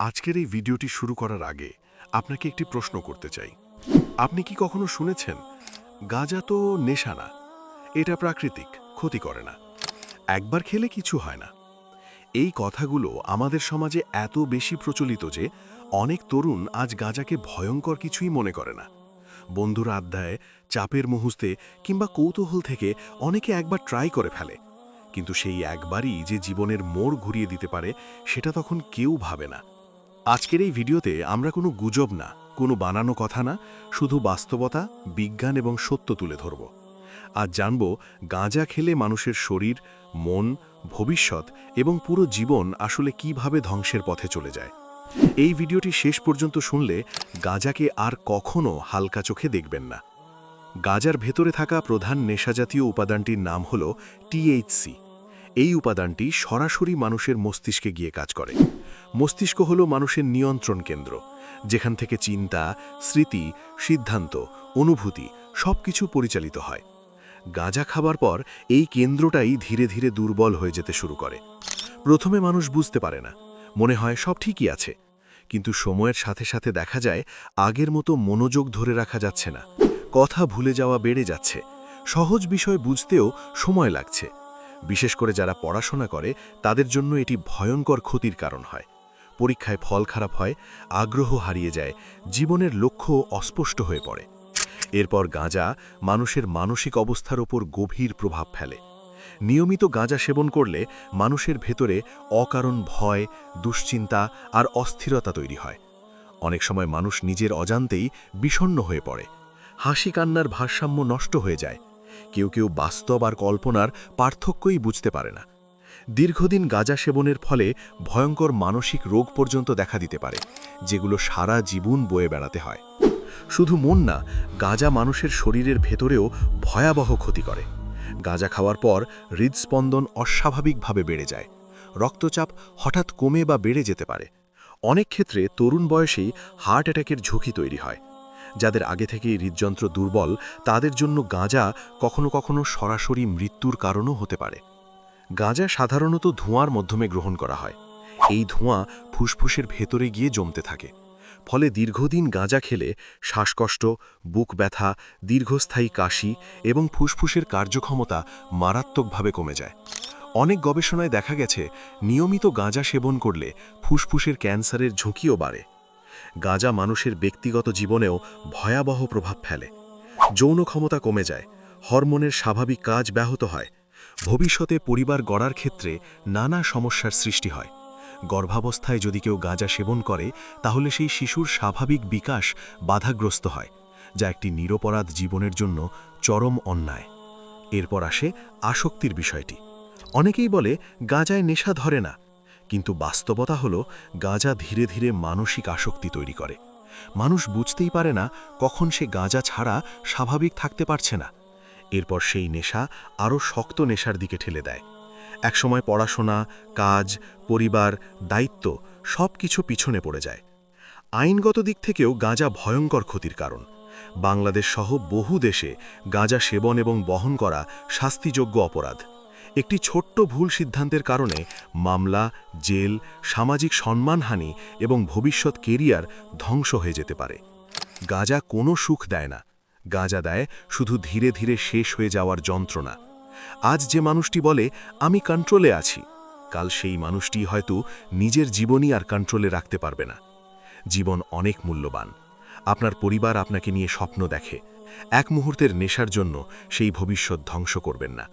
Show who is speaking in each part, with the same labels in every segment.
Speaker 1: আজকের এই ভিডিওটি শুরু করার আগে আপনাকে একটি প্রশ্ন করতে চাই। আপনি কি কখনো শুনেছেন, গাঁজা তো নেশা না, এটা প্রাকৃতিক, ক্ষতি করে না, একবার খেলে কিছু হয় না। এই কথাগুলো আমাদের সমাজে এত বেশি প্রচলিত যে অনেক তরুণ আজ গাঁজাকে ভয়ঙ্কর কিছুই মনে করে না। বন্ধুরা আড্ডায়, চাপের মুহূর্তে কিংবা কৌতূহল থেকে অনেকে একবার ট্রাই করে ফেলে। কিন্তু সেই একবারই যে জীবনের মোড় ঘুরিয়ে দিতে পারে, সেটা তখন কেউ ভাবে না। আজকের এই ভিডিওতে আমরা কোনো গুজব না, কোনো বানানো কথা না, শুধু বাস্তবতা, বিজ্ঞান এবং সত্য তুলে ধরব। আজ জানব গাঁজা খেলে মানুষের শরীর, মন, ভবিষ্যৎ এবং পুরো জীবন আসলে কীভাবে ধ্বংসের পথে চলে যায়। এই ভিডিওটি শেষ পর্যন্ত শুনলে গাঁজাকে আর কখনও হালকা চোখে দেখবেন না। গাজার ভেতরে থাকা প্রধান নেশাজাতীয় উপাদানটির নাম হল টিএইচসি এই উপাদানটি সরাসরি মানুষের মস্তিষ্কে গিয়ে কাজ করে। মস্তিষ্ক হল মানুষের নিয়ন্ত্রণ কেন্দ্র, যেখান থেকে চিন্তা, স্মৃতি, সিদ্ধান্ত, অনুভূতি সবকিছু পরিচালিত হয়। গাঁজা খাবার পর এই কেন্দ্রটাই ধীরে ধীরে দুর্বল হয়ে যেতে শুরু করে। প্রথমে মানুষ বুঝতে পারে না, মনে হয় সব ঠিকই আছে। কিন্তু সময়ের সাথে সাথে দেখা যায় আগের মতো মনোযোগ ধরে রাখা যাচ্ছে না, কথা ভুলে যাওয়া বেড়ে যাচ্ছে, সহজ বিষয় বুঝতেও সময় লাগছে। বিশেষ করে যারা পড়াশোনা করে, তাদের জন্য এটি ভয়ঙ্কর ক্ষতির কারণ হয়। পরীক্ষায় ফল খারাপ হয়, আগ্রহ হারিয়ে যায়, জীবনের লক্ষ্য অস্পষ্ট হয়ে পড়ে। এরপর গাঁজা মানুষের মানসিক অবস্থার ওপর গভীর প্রভাব ফেলে। নিয়মিত গাঁজা সেবন করলে মানুষের ভেতরে অকারণ ভয়, দুশ্চিন্তা আর অস্থিরতা তৈরি হয়। অনেক সময় মানুষ নিজের অজান্তেই বিষণ্ণ হয়ে পড়ে। হাসি কান্নার ভারসাম্য নষ্ট হয়ে যায়। কেউ কেউ বাস্তব আর কল্পনার পার্থক্যই বুঝতে পারে না। দীর্ঘদিন গাঁজা সেবনের ফলে ভয়ঙ্কর মানসিক রোগ পর্যন্ত দেখা দিতে পারে, যেগুলো সারা জীবন বয়ে বেড়াতে হয়। শুধু মন না, গাঁজা মানুষের শরীরের ভেতরেও ভয়াবহ ক্ষতি করে। গাঁজা খাওয়ার পর হৃদস্পন্দন অস্বাভাবিকভাবে বেড়ে যায়। রক্তচাপ হঠাৎ কমে বা বেড়ে যেতে পারে। অনেক ক্ষেত্রে তরুণ বয়সেই হার্ট অ্যাটাকের ঝুঁকি তৈরি হয়। যাদের আগে থেকেই হৃদযন্ত্র দুর্বল, তাদের জন্য গাঁজা কখনো কখনো সরাসরি মৃত্যুর কারণও হতে পারে। গাঁজা সাধারণত ধোঁয়ার মাধ্যমে গ্রহণ করা হয়। এই ধোঁয়া ফুসফুসের ভেতরে গিয়ে জমতে থাকে। ফলে দীর্ঘদিন গাঁজা খেলে শ্বাসকষ্ট, বুক ব্যথা, দীর্ঘস্থায়ী কাশি এবং ফুসফুসের কার্যক্ষমতা মারাত্মকভাবে কমে যায়। অনেক গবেষণায় দেখা গেছে, নিয়মিত গাঁজা সেবন করলে ফুসফুসের ক্যান্সারের ঝুঁকিও বাড়ে। গাঁজা মানুষের ব্যক্তিগত জীবনেও ভয়াবহ প্রভাব ফেলে। যৌন ক্ষমতা কমে যায়, হরমোনের স্বাভাবিক কাজ ব্যাহত হয় ভবিষ্যতে পরিবার গড়ার ক্ষেত্রে নানা সমস্যার সৃষ্টি হয়। গর্ভাবস্থায় যদি কেউ গাঁজা সেবন করে, তাহলে সেই শিশুর স্বাভাবিক বিকাশ বাধাগ্রস্ত হয়, যা একটি নিরপরাধ জীবনের জন্য চরম অন্যায়। এরপর আসে আসক্তির বিষয়টি। অনেকেই বলে, গাঁজায় নেশা ধরে না। কিন্তু বাস্তবতা হল, গাঁজা ধীরে ধীরে মানসিক আসক্তি তৈরি করে। মানুষ বুঝতেই পারে না, কখন সে গাঁজা ছাড়া স্বাভাবিক থাকতে পারছে না। এরপর সেই নেশা আরও শক্ত নেশার দিকে ঠেলে দেয়। একসময় পড়াশোনা, কাজ, পরিবার, দায়িত্ব সব কিছু পিছনে পড়ে যায়। আইনগত দিক থেকেও গাঁজা ভয়ঙ্কর ক্ষতির কারণ। বাংলাদেশ সহ বহু দেশে গাঁজা সেবন এবং বহন করা শাস্তিযোগ্য অপরাধ। একটি ছোট্ট ভুল সিদ্ধান্তের কারণে মামলা, জেল, সামাজিক সম্মানহানি এবং ভবিষ্যৎ কেরিয়ার ধ্বংস হয়ে যেতে পারে। গাঁজা কোনো সুখ দেয় না। গাঁজা দেয়, শুধু ধীরে ধীরে শেষ হয়ে যাওয়ার যন্ত্রণা। আজ যে মানুষটি বলে, আমি কন্ট্রোলে আছি কাল সেই মানুষটি হয়তো নিজের জীবনই আর কন্ট্রোলে রাখতে পারবে না। জীবন অনেক মূল্যবান। আপনার পরিবার আপনাকে নিয়ে স্বপ্ন দেখে। এক মুহূর্তের নেশার জন্য সেই ভবিষ্যৎ ধ্বংস করবেন না।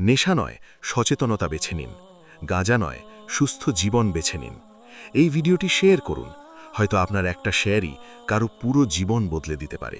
Speaker 1: নেশা নয়, সচেতনতা বেছে নিন। গাঁজা নয়, সুস্থ জীবন বেছে নিন। এই ভিডিওটি শেয়ার করুন। হয়তো আপনার একটা শেয়ারই কারও পুরো জীবন বদলে দিতে পারে।